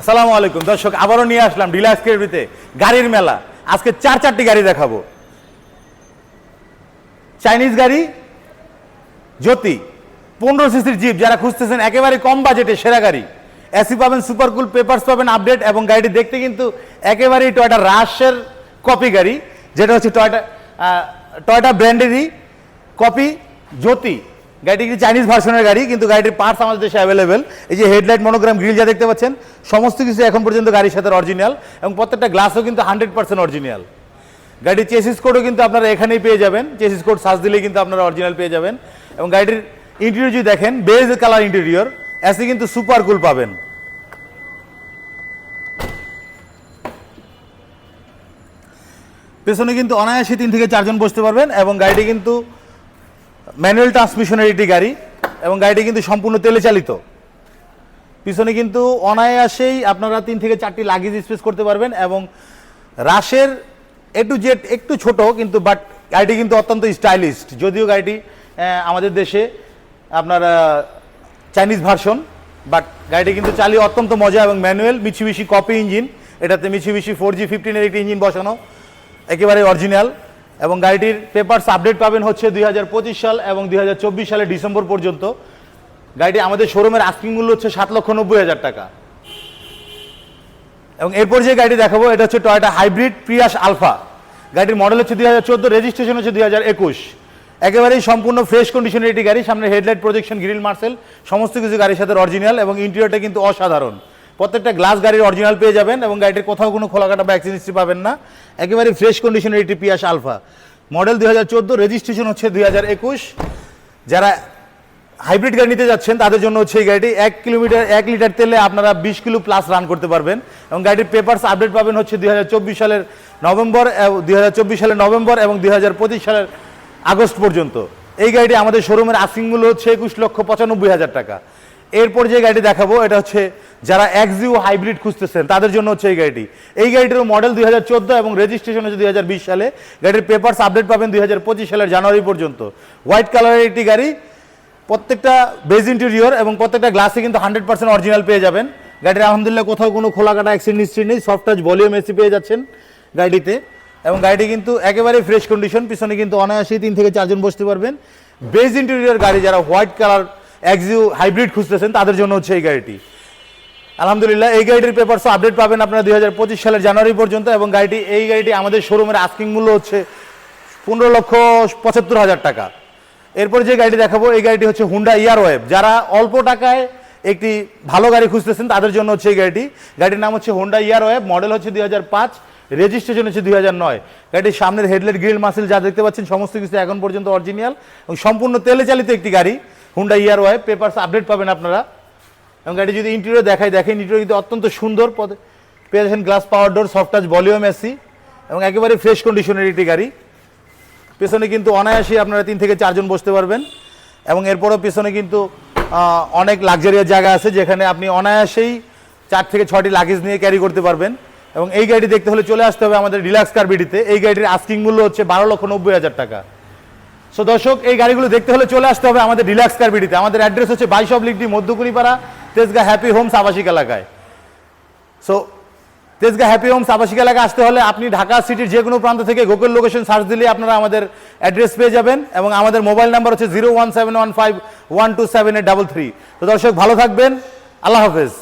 আসসালামু আলাইকুম। দর্শক, আবারও নিয়ে আসলাম ডিলাক্স কেবিতে গাড়ির মেলা। আজকে চার চারটি গাড়ি দেখাবো। চাইনিজ গাড়ি, জ্যোতি, পনেরো সিসির জিপ, যারা খুঁজতেছেন একেবারে কম বাজেটে সেরা গাড়ি। এসি পাবেন সুপার কুল পেপারস পাবেন, আপডেট, এবং গাড়িটি দেখতে কিন্তু একেবারেই টয়টা রাশের কপি গাড়ি, যেটা হচ্ছে টয়টা টয়টা ব্র্যান্ডেরই কপি, জ্যোতি। গাড়িটি কিন্তু চাইনিজ ভার্সনের গাড়ি, কিন্তু গাড়িটির পার্টস আমাদের দেশে অ্যাভেলেবেল এই যে হেডলাইট মনোগ্রাম গ্রিল যা দেখতে পাচ্ছেন, সমস্ত কিছু এখন পর্যন্ত গাড়ির সাথে অরিজিনাল এবং প্রত্যেকটা গ্লাসও কিন্তু হান্ড্রেড পার্সেন্ট অরিজিনাল গাড়ির চেসিস কোডও কিন্তু আপনারা এখানেই পেয়ে যাবেন। চেসিস কোড সার্চ দিলেই কিন্তু আপনারা অরিজিনাল পেয়ে যাবেন। এবং গাড়িটির ইন্টেরিয়র যদি দেখেন বেজ কালার ইন্টেরিয়র এসে কিন্তু সুপার কুল পাবেন। পেছনে কিন্তু অনায়াসে তিন থেকে চারজন বসতে পারবেন এবং গাড়িটি কিন্তু ম্যানুয়াল ট্রান্সমিশনের একটি গাড়ি এবং গাড়িটি কিন্তু সম্পূর্ণ তেলে চালিত। পিছনে কিন্তু অনায়াসেই আপনারা তিন থেকে চারটি লাগেজ স্পেস করতে পারবেন এবং রাশের এ টু জেড একটু ছোট কিন্তু বাট গাড়িটি কিন্তু অত্যন্ত স্টাইলিস্ট যদিও গাড়িটি আমাদের দেশে আপনার চাইনিজ ভার্সন বাট গাড়িটি কিন্তু চালিয়ে অত্যন্ত মজা এবং ম্যানুয়াল মিছিমিছি কপি ইঞ্জিন এটাতে মিছিমিছি ফোর জি ফিফটিনের একটি ইঞ্জিন বসানো, একেবারে অরিজিনাল এবং গাড়িটির পেপারস আপডেট পাবেন হচ্ছে দুই হাজার পঁচিশ সাল এবং দুই সালের ডিসেম্বর পর্যন্ত। গাড়িটি আমাদের শোরুমের আস্কিং মূল্য হচ্ছে সাত লক্ষ নব্বই হাজার টাকা। এবং এরপর যে গাড়িটি দেখাবো, এটা হচ্ছে টয়টা হাইব্রিড প্রিয়াস আলফা গাড়ির মডেল হচ্ছে দুই হাজার চোদ্দ রেজিস্ট্রেশন হচ্ছে দুই হাজার একুশ। একেবারেই সম্পূর্ণ ফ্রেশ কন্ডিশনের একটি গাড়ি, সামনে হেডলাইট প্রজেকশন গ্রিল মার্সেল সমস্ত কিছু গাড়ির সাথে অরিজিনাল এবং ইন্টেরিয়রটা কিন্তু অসাধারণ। প্রত্যেকটা গ্লাস গাড়ির অরিজিনাল পেয়ে যাবেন এবং গাড়িটির কোথাও কোনো খোলাকাটা বা অ্যাক্সিডেন্সি পাবেন না। একেবারে ফ্রেশ কন্ডিশনের একটি পিয়াস আলফা মডেল দুই হাজার চোদ্দ রেজিস্ট্রেশন হচ্ছে দুই হাজার একুশ। যারা হাইব্রিড গাড়ি নিতে যাচ্ছেন, তাদের জন্য হচ্ছে এই গাড়িটি এক কিলোমিটার, এক লিটার তেলে আপনারা বিশ কিলো প্লাস রান করতে পারবেন। এবং গাড়ির পেপার্স আপডেট পাবেন হচ্ছে দুই হাজার চব্বিশ সালের নভেম্বর দুই হাজার চব্বিশ সালের নভেম্বর এবং দুই হাজার পঁচিশ সালের আগস্ট পর্যন্ত। এই গাড়িটি আমাদের শোরুমের আস্কিং মূল্য হচ্ছে একুশ লক্ষ পঁচানব্বই হাজার টাকা। এরপর যে গাড়িটি দেখাবো, এটা হচ্ছে যারা এক্সিউ হাইব্রিড খুঁজতেছেন, তাদের জন্য হচ্ছে এই গাড়িটি। এই গাড়িটির মডেল দুই হাজার চোদ্দ এবং রেজিস্ট্রেশন হচ্ছে দুই হাজার বিশ সালে। গাড়ির পেপারস আপডেট পাবেন দুই হাজার পঁচিশ সালের জানুয়ারি পর্যন্ত। হোয়াইট কালারের একটি গাড়ি, প্রত্যেকটা বেজ ইন্টেরিয়র এবং প্রত্যেকটা গ্লাসে কিন্তু হান্ড্রেড পার্সেন্ট অরিজিনাল পেয়ে যাবেন। গাড়ির আলহামদুলিল্লাহ কোথাও কোনো খোলা কাটা অ্যাক্সিডেন্ট হিস্ট্রি নেই সফট টাচ ভলিউম এসি পেয়ে যাচ্ছেন গাড়িতে। এবং গাড়িটি কিন্তু একেবারে ফ্রেশ কন্ডিশন পিছনে কিন্তু অনায়াসেই তিন থেকে চারজন বসতে পারবেন। বেজ ইন্টেরিয়র গাড়ি যারা হোয়াইট কালার এক্সিউ হাইব্রিড খুঁজতেছেন, তাদের জন্য হচ্ছে এই গাড়িটি। আলহামদুলিল্লাহ, এই গাড়িটির পেপারসও আপডেট পাবেন আপনারা দুই সালের জানুয়ারি পর্যন্ত, এবং গাড়িটি, এই গাড়িটি আমাদের শোরুমের আস্কিং মূল্য হচ্ছে পনেরো লক্ষ পঁচাত্তর হাজার টাকা। এরপর যে গাড়িটি দেখাবো, এই গাড়িটি হচ্ছে হুন্ডা ইয়ার ওয়েব যারা অল্প টাকায় একটি ভালো গাড়ি খুঁজতেছেন, তাদের জন্য হচ্ছে এই গাড়িটি। গাড়ির নাম হচ্ছে হোন্ডা ইয়ার ওয়েব মডেল হচ্ছে দুই পাঁচ রেজিস্ট্রেশন হচ্ছে দুই হাজার নয়। গাড়িটির সামনের হেডলাইট গ্রিল মাসেল যা দেখতে পাচ্ছেন, সমস্ত কিছু এখন পর্যন্ত অরিজিনাল এবং সম্পূর্ণ তেলে চালিত একটি গাড়ি। Honda year web papers update পাবেন আপনারা। এবং গাড়ি যদি ইন্টেরিয়র দেখাই দেখেন ইন্টেরিয়র কিন্তু অত্যন্ত সুন্দর পদে পেয়ে যাচ্ছেন glass power door soft touch volume AC এবং একেবারে ফ্রেশ কন্ডিশনের একটি গাড়ি। পেছনে কিন্তু অনায়াসে আপনারা তিন থেকে চারজন বসতে পারবেন। এবং এরপরও পেছনে কিন্তু অনেক লাক্সারিয়াস জায়গা আছে যেখানে আপনি অনায়াসেই চার থেকে ছটি লাগেজ নিয়ে ক্যারি করতে পারবেন। এবং এই গাড়ি দেখতে হলে চলে আসতে হবে আমাদের রিল্যাক্স কার বিডিতে এই গাড়ির আস্কিং মূল্য হচ্ছে বারো লক্ষ নব্বই হাজার টাকা। সো দর্শক, এই গাড়িগুলো দেখতে হলে চলে আসতে হবে আমাদের রিল্যাক্স কার বিডিতে। আমাদের অ্যাড্রেস হচ্ছে বাইশ oblique D Madhyakuripara Tejgaon happy homes আবাসিক এলাকায়। সো তেজগা হ্যাপি হোমস আবাসিক এলাকায় আসতে হলে আপনি ঢাকা সিটির যে কোনো প্রান্ত থেকে গুগল লোকেশন সার্চ দিলে আপনারা আমাদের অ্যাড্রেস পেয়ে যাবেন এবং আমাদের মোবাইল নাম্বার হচ্ছে zero one seven one five one two seven eight double three তো দর্শক, ভালো থাকবেন। আল্লাহ হাফেজ।